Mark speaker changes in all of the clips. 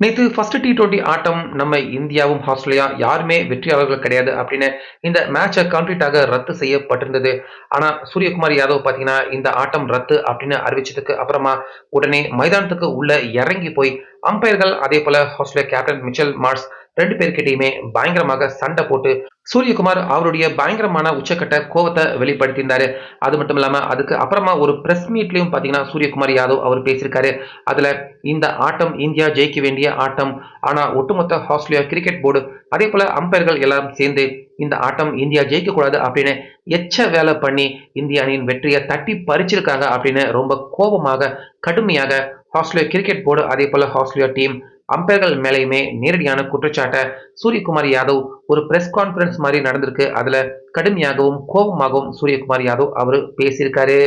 Speaker 1: நேற்று first T twenty ஆட்டம் நம்ம இந்தியாவும் ஆஸ்திரேலியா யாருமே வெற்றியாளர்கள் கிடையாது அப்படின்னு இந்த மேட்சை கம்ப்ளீட்டாக ரத்து செய்யப்பட்டிருந்தது. ஆனால் சூரியகுமார் யாதவ் பார்த்தீங்கன்னா இந்த ஆட்டம் ரத்து அப்படின்னு அறிவிச்சதுக்கு அப்புறமா உடனே மைதானத்துக்கு உள்ள இறங்கி போய் அம்பையர்கள் அதே போல ஆஸ்திரேலியா கேப்டன் மிச்சல் மார்ஸ் ரெண்டு பேர்கிட்டையுமே பயங்கரமாக சண்டை போட்டு சூரியகுமார் அவருடைய பயங்கரமான உச்சக்கட்ட கோவத்தை வெளிப்படுத்தியிருந்தாரு அது மட்டும் இல்லாமல் அதுக்கு அப்புறமா ஒரு பிரஸ் மீட்லையும் பார்த்தீங்கன்னா சூரியகுமார் யாதவ் அவர் பேசியிருக்காரு. அதில் இந்த ஆட்டம் இந்தியா ஜெயிக்க வேண்டிய ஆட்டம். ஆனால் ஒட்டுமொத்த ஆஸ்திரேலியா கிரிக்கெட் போர்டு அதே போல் அம்பையர்கள் எல்லாம் சேர்ந்து இந்த ஆட்டம் இந்தியா ஜெயிக்கக்கூடாது அப்படின்னு எச்ச வேலை பண்ணி இந்திய அணியின் வெற்றியை தட்டி பறிச்சிருக்காங்க அப்படின்னு ரொம்ப கோபமாக கடுமையாக ஆஸ்திரேலியா கிரிக்கெட் போர்டு அதே போல் ஆஸ்திரேலியா டீம் அம்பையர்கள் மேலேயுமே நேரடியான குற்றச்சாட்டை சூரியகுமார் யாதவ் ஒரு பிரஸ் கான்ஃபரன்ஸ் மாதிரி நடந்திருக்கு. அதுல கடுமையாகவும் கோபமாகவும் சூரியகுமார் யாதவ் அவர் பேசியிருக்காரு.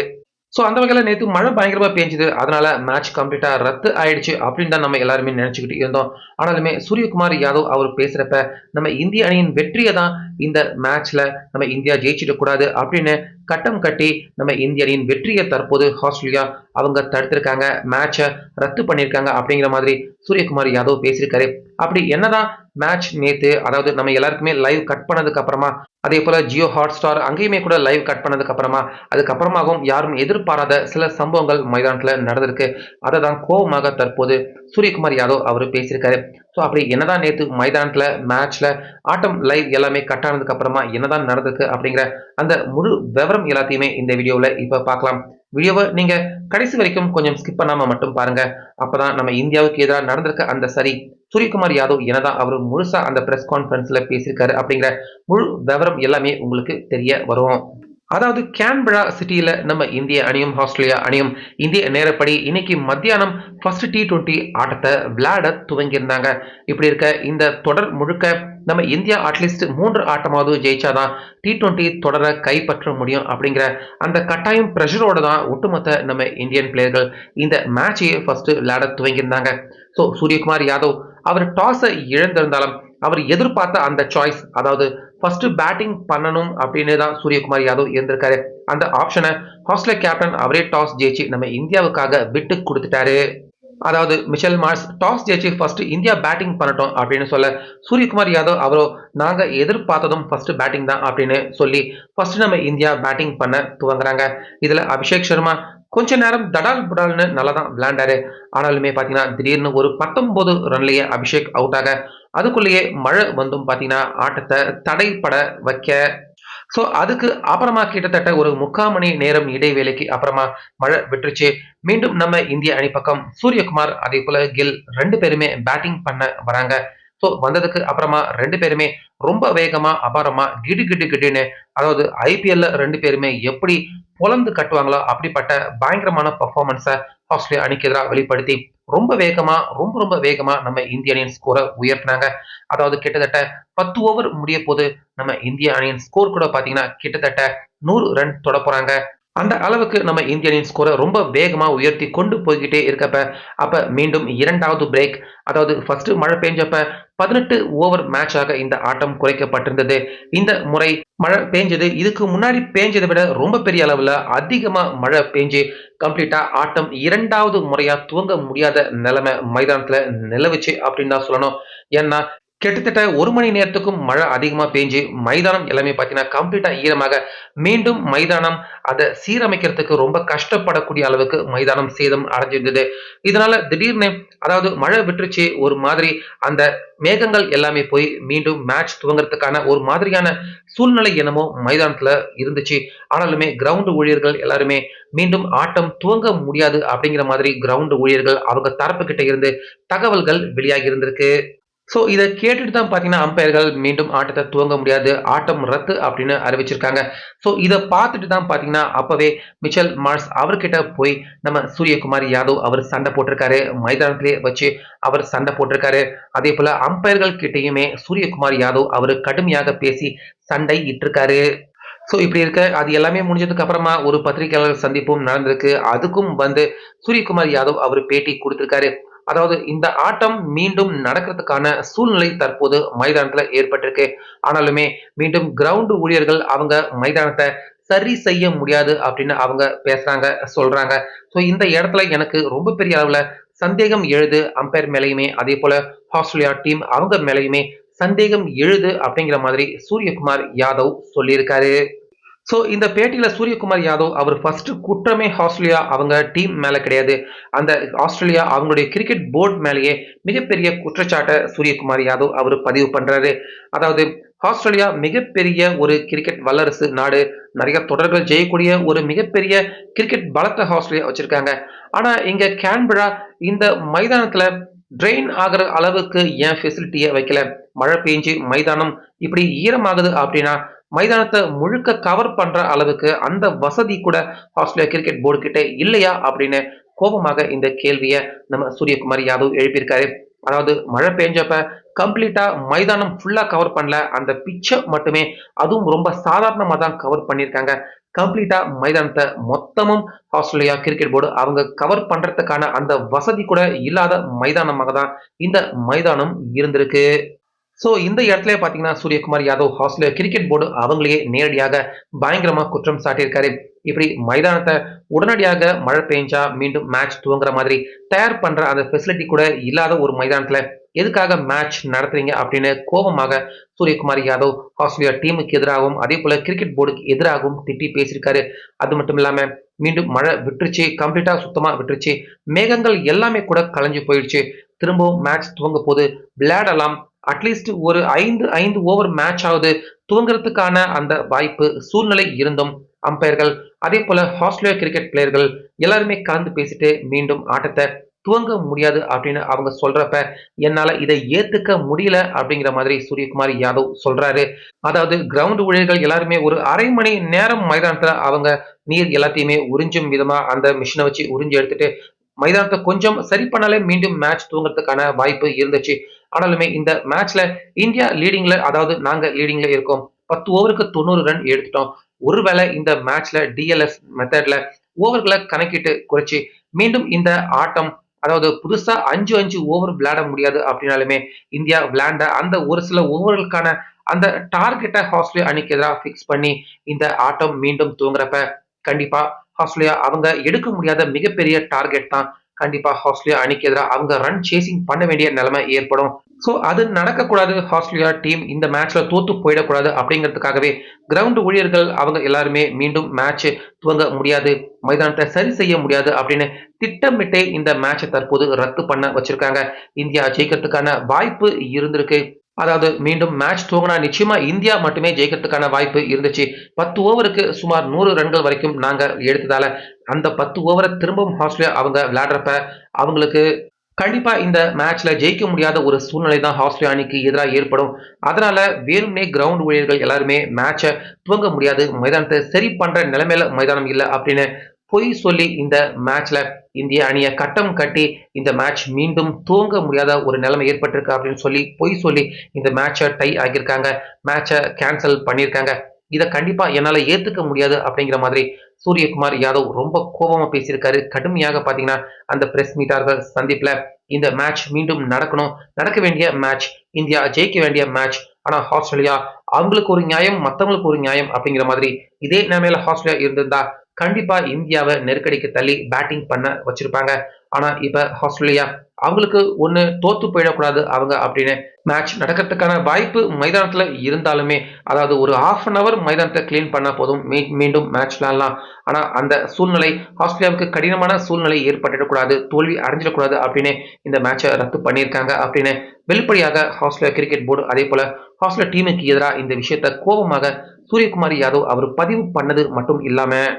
Speaker 1: ஸோ அந்த வகையில் நேற்று மழை பயங்கரமாக பேஞ்சுது. அதனால மேட்ச் கம்ப்ளீட்டாக ரத்து ஆயிடுச்சு அப்படின்னு தான் நம்ம எல்லாருமே நினச்சிக்கிட்டு இருந்தோம். ஆனாலுமே சூரியகுமார் யாதவ் அவர் பேசுகிறப்ப நம்ம இந்திய அணியின் வெற்றியை தான் இந்த மேட்ச்ல நம்ம இந்தியா ஜெயிச்சிடக்கூடாது அப்படின்னு கட்டம் கட்டி நம்ம இந்திய அணியின் வெற்றியை தற்போது ஆஸ்திரேலியா அவங்க தடுத்திருக்காங்க. மேட்சை ரத்து பண்ணியிருக்காங்க அப்படிங்கிற மாதிரி சூரியகுமார் யாதவ் பேசியிருக்காரு. அப்படி என்னதான் மேட்ச் நேத்து அதாவது நம்ம எல்லாருக்குமே லைவ் கட் பண்ணதுக்கு அப்புறமா அதே போல ஜியோ ஹாட் ஸ்டார் அங்கேயுமே கூட லைவ் கட் பண்ணதுக்கு அப்புறமா அதுக்கப்புறமாகவும் யாரும் எதிர்பாராத சில சம்பவங்கள் மைதானத்தில் நடந்திருக்கு. அதை தான் கோபமாக தற்போது சூரியகுமார் யாதவ் அவர் பேசியிருக்காரு. ஸோ அப்படி என்னதான் நேற்று மைதானத்தில் மேட்ச்ல ஆட்டம் லைவ் எல்லாமே கட் ஆனதுக்கு அப்புறமா என்னதான் நடந்திருக்கு அப்படிங்கிற அந்த முழு விவரம் எல்லாத்தையுமே இந்த வீடியோவில் இப்போ பார்க்கலாம். வீடியோவை நீங்க கடைசி வரைக்கும் கொஞ்சம் ஸ்கிப் பண்ணாமல் மட்டும் பாருங்க. அப்பதான் நம்ம இந்தியாவுக்கு எதிராக நடந்திருக்க அந்த சரி சூரியகுமார் யாதவ் என்னதான் அவர் முழுசா அந்த பிரஸ் கான்ஃபரன்ஸ்ல பேசியிருக்காரு அப்படிங்கிற முழு விவரம் எல்லாமே உங்களுக்கு தெரிய வரும். அதாவது கேன்பரா சிட்டியில் நம்ம இந்திய அணியும் ஆஸ்திரேலியா அணியும் இந்திய நேரப்படி இன்னைக்கு மத்தியானம் ஃபர்ஸ்ட் டி டுவெண்ட்டி ஆட்டத்தை விளையாட துவங்கியிருந்தாங்க. இப்படி இருக்க இந்த தொடர் முழுக்க நம்ம இந்தியா அட்லீஸ்ட் மூன்று ஆட்டமாவது ஜெயிச்சாதான் டி டுவெண்ட்டி தொடரை கைப்பற்ற முடியும் அப்படிங்கிற அந்த கட்டாயம் ப்ரெஷரோட தான் ஒட்டுமொத்த நம்ம இந்தியன் பிளேயர்கள் இந்த மேட்சையே ஃபர்ஸ்ட் விளையாட துவங்கியிருந்தாங்க. ஸோ சூரியகுமார் யாதவ் அவர் டாஸை இழந்திருந்தாலும் அவர் எதிர்பார்த்த அந்த சாய்ஸ் அதாவது ஃபர்ஸ்ட் பேட்டிங் பண்ணணும் அப்படின்னு தான் சூரியகுமார் யாதவ் இருந்திருக்காரு அந்த ஆப்ஷனை ஆஸ்திரேலியா கேப்டன் அவரே டாஸ் ஜெயிச்சு நம்ம இந்தியாவுக்காக விட்டு கொடுத்துட்டாரு. அதாவது மிஷல் மார்ஸ் டாஸ் ஜெயிச்சு ஃபர்ஸ்ட் இந்தியா பேட்டிங் பண்ணட்டும் அப்படின்னு சொல்ல சூரியகுமார் யாதவ் அவரோ நாங்க எதிர்பார்த்ததும் ஃபர்ஸ்ட் பேட்டிங் தான் அப்படின்னு சொல்லி ஃபர்ஸ்ட் நம்ம இந்தியா பேட்டிங் பண்ண துவங்குறாங்க. இதுல அபிஷேக் சர்மா கொஞ்ச நேரம் தடால் புடால்னு நல்லா தான் விளையாண்டாரு. ஆனாலுமே பார்த்தீங்கன்னா திடீர்னு ஒரு பத்தொன்பது ரன்லேயே அபிஷேக் அவுட் ஆக அதுக்குள்ளேயே மழை வந்தும் பார்த்தீங்கன்னா ஆட்டத்தை தடைப்பட வைக்க. ஸோ அதுக்கு அப்புறமா கிட்டத்தட்ட ஒரு முக்கால் மணி நேரம் இடைவேளைக்கு அப்புறமா மழை விட்டுருச்சு. மீண்டும் நம்ம இந்திய அணி பக்கம் சூரியகுமார் அதே போல கில் ரெண்டு பேருமே பேட்டிங் பண்ண வராங்க. ஸோ வந்ததுக்கு அப்புறமா ரெண்டு பேருமே ரொம்ப வேகமா அபாரமா கிடு கிடு கிடுன்னு அதாவது ஐபிஎல்ல ரெண்டு பேருமே எப்படி பொலந்து கட்டுவாங்களோ அப்படிப்பட்ட பயங்கரமான பர்ஃபார்மன்ஸை ஆஸ்திரேலியா அணிக்கு எதிராக வெளிப்படுத்தி ரொம்ப வேகமா ரொம்ப ரொம்ப வேகமா நம்ம இந்திய அணியின் ஸ்கோரை உயர்த்தினாங்க. அதாவது கிட்டத்தட்ட பத்து ஓவர் முடிய போது நம்ம இந்திய அணியின் ஸ்கோர் கூட பாத்தீங்கன்னா கிட்டத்தட்ட நூறு ரன் தொட போறாங்க அந்த அளவுக்கு நம்ம இந்திய அணியின் ஸ்கோரை ரொம்ப வேகமாக உயர்த்தி கொண்டு போய்கிட்டே இருக்கப்ப அப்போ மீண்டும் இரண்டாவது பிரேக் அதாவது ஃபர்ஸ்ட் மழை பெஞ்சப்ப பதினெட்டு ஓவர் மேட்சாக இந்த ஆட்டம் குறைக்கப்பட்டிருந்தது. இந்த முறை மழை பெஞ்சது இதுக்கு முன்னாடி பெஞ்சதை விட ரொம்ப பெரிய அளவில் அதிகமாக மழை பெஞ்சு கம்ப்ளீட்டாக ஆட்டம் இரண்டாவது முறையாக துவங்க முடியாத நிலைமை மைதானத்தில் நிலவுச்சு அப்படின்னு தான் சொல்லணும். ஏன்னா கிட்டத்தட்ட ஒரு மணி நேரத்துக்கும் மழை அதிகமாக பேஞ்சு மைதானம் எல்லாமே பார்த்தீங்கன்னா கம்ப்ளீட்டாக ஈரமாக. மீண்டும் மைதானம் அதை சீரமைக்கிறதுக்கு ரொம்ப கஷ்டப்படக்கூடிய அளவுக்கு மைதானம் சேதம் அடைஞ்சிருந்தது. இதனால திடீர்னு அதாவது மழை விட்டுருச்சு ஒரு மாதிரி அந்த மேகங்கள் எல்லாமே போய் மீண்டும் மேட்ச் துவங்குறதுக்கான ஒரு மாதிரியான சூழ்நிலை என்னமோ மைதானத்தில் இருந்துச்சு. ஆனாலுமே கிரவுண்டு ஊழியர்கள் எல்லாருமே மீண்டும் ஆட்டம் துவங்க முடியாது அப்படிங்கிற மாதிரி கிரவுண்டு ஊழியர்கள் அவங்க தரப்பு கிட்ட இருந்து தகவல்கள் வெளியாகி இருந்திருக்கு. ஸோ இதை கேட்டுட்டு தான் பார்த்தீங்கன்னா அம்பையர்கள் மீண்டும் ஆட்டத்தை துவங்க முடியாது. ஆட்டம் ரத்து அப்படின்னு அறிவிச்சிருக்காங்க. ஸோ இதை பார்த்துட்டு தான் பார்த்தீங்கன்னா அப்போவே மிச்சல் மார்ஸ் அவர்கிட்ட போய் நம்ம சூரியகுமார் யாதவ் அவர் சண்டை போட்டிருக்காரு. மைதானத்திலே வச்சு அவர் சண்டை போட்டிருக்காரு. அதே போல் அம்பையர்கள் கிட்டேயுமே சூரியகுமார் யாதவ் அவர் கடுமையாக பேசி சண்டை இட்டிருக்காரு. ஸோ இப்படி இருக்க அது எல்லாமே முடிஞ்சதுக்கு அப்புறமா ஒரு பத்திரிகையாளர் சந்திப்பும் நடந்திருக்கு. அதுக்கும் வந்து சூரியகுமார் யாதவ் அவர் பேட்டி கொடுத்திருக்காரு. அதாவது இந்த ஆட்டம் மீண்டும் நடக்கிறதுக்கான சூழ்நிலை தற்போது மைதானத்துல ஏற்பட்டிருக்கு. ஆனாலுமே மீண்டும் கிரவுண்டு ஊழியர்கள் அவங்க மைதானத்தை சரி செய்ய முடியாது அப்படின்னு அவங்க பேசுறாங்க சொல்றாங்க. ஸோ இந்த இடத்துல எனக்கு ரொம்ப பெரிய அளவுல சந்தேகம் எழுது. அம்பையர் மேலேயுமே அதே போல ஆஸ்திரேலியா டீம் அவங்க மேலேயுமே சந்தேகம் எழுது அப்படிங்கிற மாதிரி சூரியகுமார் யாதவ் சொல்லியிருக்காரு. ஸோ இந்த பேட்டியில் சூரியகுமார் யாதவ் அவர் ஃபர்ஸ்ட் குற்றமே ஆஸ்திரேலியா அவங்க டீம் மேலே கிடையாது. அந்த ஆஸ்திரேலியா அவங்களுடைய கிரிக்கெட் போர்டு மேலேயே மிகப்பெரிய குற்றச்சாட்டை சூரியகுமார் யாதவ் அவர் பதிவு பண்ணுறாரு அதாவது ஆஸ்திரேலியா மிகப்பெரிய ஒரு கிரிக்கெட் வல்லரசு நாடு. நிறைய தொடர்கள் ஜெயக்கூடிய ஒரு மிகப்பெரிய கிரிக்கெட் பலத்தை ஆஸ்திரேலியா வச்சிருக்காங்க. ஆனால் இங்கே கேன்பரா இந்த மைதானத்தில் ட்ரெயின் ஆகிற அளவுக்கு ஏன் ஃபெசிலிட்டியை வைக்கல. மழை பெஞ்சு மைதானம் இப்படி ஈரமாகுது அப்படின்னா மைதானத்தை முழுக்க கவர் பண்ற அளவுக்கு அந்த வசதி கூட ஆஸ்திரேலியா கிரிக்கெட் போர்டு கிட்ட இல்லையா அப்படின்னு கோபமாக இந்த கேள்வியை நம்ம சூரியகுமார் யாதவ் எழுப்பியிருக்காரு. அதாவது மழை பெஞ்சப்ப கம்ப்ளீட்டா மைதானம் ஃபுல்லா கவர் பண்ணல. அந்த பிச்சை மட்டுமே அதுவும் ரொம்ப சாதாரணமா தான் கவர் பண்ணியிருக்காங்க. கம்ப்ளீட்டா மைதானத்தை மொத்தமும் ஆஸ்திரேலியா கிரிக்கெட் போர்டு அவங்க கவர் பண்றதுக்கான அந்த வசதி கூட இல்லாத மைதானமாக தான் இந்த மைதானம் இருந்திருக்கு. ஸோ இந்த இடத்துல பார்த்தீங்கன்னா Suryakumar Yadav Australia cricket board அவங்களையே நேரடியாக பயங்கரமாக குற்றம் சாட்டியிருக்காரு. இப்படி மைதானத்தை உடனடியாக மழை பெஞ்சா மீண்டும் மேட்ச் துவங்குற மாதிரி தயார் பண்ற அந்த ஃபெசிலிட்டி கூட இல்லாத ஒரு மைதானத்துல எதுக்காக மேட்ச் நடத்துறீங்க அப்படின்னு கோபமாக சூரியகுமார் யாதவ் ஆஸ்திரேலியா டீமுக்கு எதிராகவும் அதே போல கிரிக்கெட் போர்டுக்கு எதிராகவும் திட்டி பேசியிருக்காரு. அது மட்டும் இல்லாம மீண்டும் மழை விட்டுருச்சு கம்ப்ளீட்டா சுத்தமா விட்டுருச்சு. மேகங்கள் எல்லாமே கூட கலைஞ்சு போயிடுச்சு. திரும்பவும் மேட்ச் துவங்க போது விளையாடலாம் அட்லீஸ்ட் ஒரு ஐந்து ஐந்து ஓவர் மேட்ச் ஆகுது. துவங்குறதுக்கான அந்த வாய்ப்பு சூழ்நிலை இருந்தும் அம்பையர்கள் அதே போல ஆஸ்திரேலியா கிரிக்கெட் பிளேயர்கள் எல்லாருமே கலந்து பேசிட்டு மீண்டும் ஆட்டத்தை துவங்க முடியாது அப்படின்னு அவங்க சொல்றப்ப என்னால இதை ஏத்துக்க முடியல அப்படிங்கிற மாதிரி சூரியகுமார் யாதவ் சொல்றாரு. அதாவது கிரவுண்ட் ஊழியர்கள் எல்லாருமே ஒரு அரை மணி நேரம் மைதானத்துல அவங்க நீர் எல்லாத்தையுமே உறிஞ்சும் விதமா அந்த மிஷினை வச்சு உறிஞ்சி எடுத்துட்டு மைதானத்தை கொஞ்சம் சரி பண்ணாலே மீண்டும் மேட்ச் தூங்குறதுக்கான வாய்ப்பு இருந்துச்சு. ஆனாலுமே இந்த மேட்ச்ல இந்தியா லீடிங்ல அதாவது நாங்க லீடிங்ல இருக்கோம். பத்து ஓவருக்கு தொண்ணூறு ரன் எடுத்துட்டோம். ஒருவேளை இந்த மேட்ச்ல டிஎல்எஸ் மெத்தட்ல ஓவர்களை கணக்கிட்டு குறைச்சி மீண்டும் இந்த ஆட்டம் அதாவது புதுசா அஞ்சு அஞ்சு ஓவர் விளையாட முடியாது அப்படின்னாலுமே இந்தியா விளையாண்ட அந்த ஒரு சில ஓவர்களுக்கான அந்த டார்கெட்டை ஆஸ்திரேலியா அணிக்கு எதிராக ஃபிக்ஸ் பண்ணி இந்த ஆட்டம் மீண்டும் தூங்குறப்ப கண்டிப்பா ஆஸ்திரேலியா அவங்க எடுக்க முடியாத மிகப்பெரிய டார்கெட் தான். கண்டிப்பா ஆஸ்திரேலியா அணிக்கு எதிராக அவங்க ரன் சேசிங் பண்ண வேண்டிய நிலைமை ஏற்படும். ஸோ அது நடக்கக்கூடாது. ஆஸ்திரேலியா டீம் இந்த மேட்ச்ல தோத்து போயிடக்கூடாது அப்படிங்கிறதுக்காகவே கிரவுண்ட் ஊழியர்கள் அவங்க எல்லாருமே மீண்டும் மேட்ச் துவங்க முடியாது. மைதானத்தை சரி செய்ய முடியாது அப்படின்னு திட்டமிட்டே இந்த மேட்சை தற்போது ரத்து பண்ண வச்சிருக்காங்க. இந்தியா ஜெயிக்கிறதுக்கான வாய்ப்பு இருந்திருக்கு. அதாவது மீண்டும் மேட்ச் துவங்கினா நிச்சயமா இந்தியா மட்டுமே ஜெயிக்கிறதுக்கான வாய்ப்பு இருந்துச்சு. பத்து ஓவருக்கு சுமார் நூறு ரன்கள் வரைக்கும் நாங்க எடுத்ததால அந்த பத்து ஓவரை திரும்பவும் ஆஸ்திரேலியா அவங்க விளையாடுறப்ப அவங்களுக்கு கண்டிப்பா இந்த மேட்ச்ல ஜெயிக்க முடியாத ஒரு சூழ்நிலை தான் ஆஸ்திரேலியா அணிக்கு எதிராக ஏற்படும். அதனால வேணும்னே கிரவுண்ட் ஊழியர்கள் எல்லாருமே மேட்சை துவங்க முடியாது. மைதானத்தை சரி பண்ற நிலைமையில மைதானம் இல்லை அப்படின்னு பொய் சொல்லி இந்த மேட்ச்ல இந்திய அணியை கட்டம் கட்டி இந்த மேட்ச் மீண்டும் தூங்க முடியாத ஒரு நிலைமை ஏற்பட்டிருக்கு அப்படின்னு சொல்லி பொய் சொல்லி இந்த மேட்சை டை ஆகியிருக்காங்க மேட்சை கேன்சல் பண்ணியிருக்காங்க. இதை கண்டிப்பா என்னால ஏத்துக்க முடியாது அப்படிங்கிற மாதிரி சூரியகுமார் யாதவ் ரொம்ப கோபமா பேசியிருக்காரு. கடுமையாக பாத்தீங்கன்னா அந்த பிரஸ் மீட்டார்கள் சந்திப்புல இந்த மேட்ச் மீண்டும் நடக்கணும். நடக்க வேண்டிய மேட்ச் இந்தியா ஜெயிக்க வேண்டிய மேட்ச் ஆனா ஆஸ்திரேலியா அவங்களுக்கு ஒரு நியாயம் மத்தவங்களுக்கு ஒரு நியாயம் அப்படிங்கிற மாதிரி இதே நிலைமையில ஆஸ்திரேலியா இருந்திருந்தா கண்டிப்பா இந்தியாவை நெருக்கடிக்கு தள்ளி பேட்டிங் பண்ண வச்சிருப்பாங்க. ஆனா இப்ப ஆஸ்திரேலியா அவங்களுக்கு ஒண்ணு தோத்து போயிடக்கூடாது அவங்க அப்படின்னு மேட்ச் நடக்கிறதுக்கான வாய்ப்பு மைதானத்துல இருந்தாலுமே அதாவது ஒரு ஹாஃப் அன் அவர் மைதானத்தை கிளீன் பண்ண போதும். மீ- மீண்டும் மேட்ச் விளையாடலாம் ஆனா அந்த சூழ்நிலை ஆஸ்திரேலியாவுக்கு கடினமான சூழ்நிலை ஏற்பட்டுடக்கூடாது தோல்வி அடைஞ்சிடக்கூடாது அப்படின்னு இந்த மேட்சை ரத்து பண்ணியிருக்காங்க அப்படின்னு வெளிப்படையாக ஆஸ்திரேலியா கிரிக்கெட் போர்டு அதே போல ஆஸ்திரேலியா டீமுக்கு எதிராக இந்த விஷயத்த கோபமாக சூரியகுமார் யாதவ் அவர் பதிவு பண்ணது மட்டும் இல்லாமல்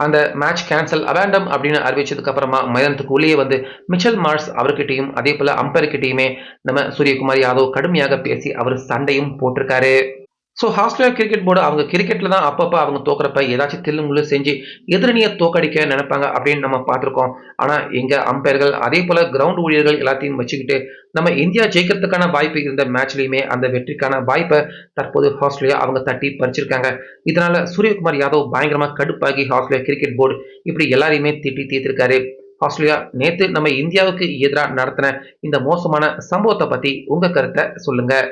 Speaker 1: அந்த மேட்ச் கேன்சல் அவேண்டம் அப்படின்னு அறிவிச்சதுக்கு அப்புறமா மைதானத்துக்கு உள்ளே வந்து மிச்சல் மார்ஸ் அவர்கிட்டையும் அதே போல அம்பர்கிட்டயுமே நம்ம சூரியகுமார் யாதவ் கடுமையாக பேசி அவர் சண்டையும் போட்டிருக்காரு. ஸோ ஆஸ்திரேலியா கிரிக்கெட் போர்டு அவங்க கிரிக்கெட்டில் தான் அப்பப்போ அவங்க தோக்குறப்ப ஏதாச்சும் தில்லு முள்ளு செஞ்சு எதிரணியை தோக்கடிக்க நினைப்பாங்க அப்படின்னு நம்ம பார்த்துருக்கோம். ஆனால் எங்கள் அம்பையர்கள் அதே போல் கிரவுண்ட் ஊழியர்கள் எல்லாத்தையும் வச்சுக்கிட்டு நம்ம இந்தியா ஜெயிக்கிறதுக்கான வாய்ப்பு இருந்த மேட்ச்லையுமே அந்த வெற்றிக்கான வாய்ப்பை தற்போது ஆஸ்திரேலியா அவங்க தட்டி பறிச்சிருக்காங்க. இதனால் சூரியகுமார் யாதவ் பயங்கரமாக கடுப்பாகி ஆஸ்திரேலியா கிரிக்கெட் போர்டு இப்படி எல்லாரையுமே திட்டி தீர்த்திருக்காரு. ஆஸ்திரேலியா நேற்று நம்ம இந்தியாவுக்கு எதிராக நடத்தின இந்த மோசமான சம்பவத்தை பற்றி உங்கள் கருத்தை சொல்லுங்கள்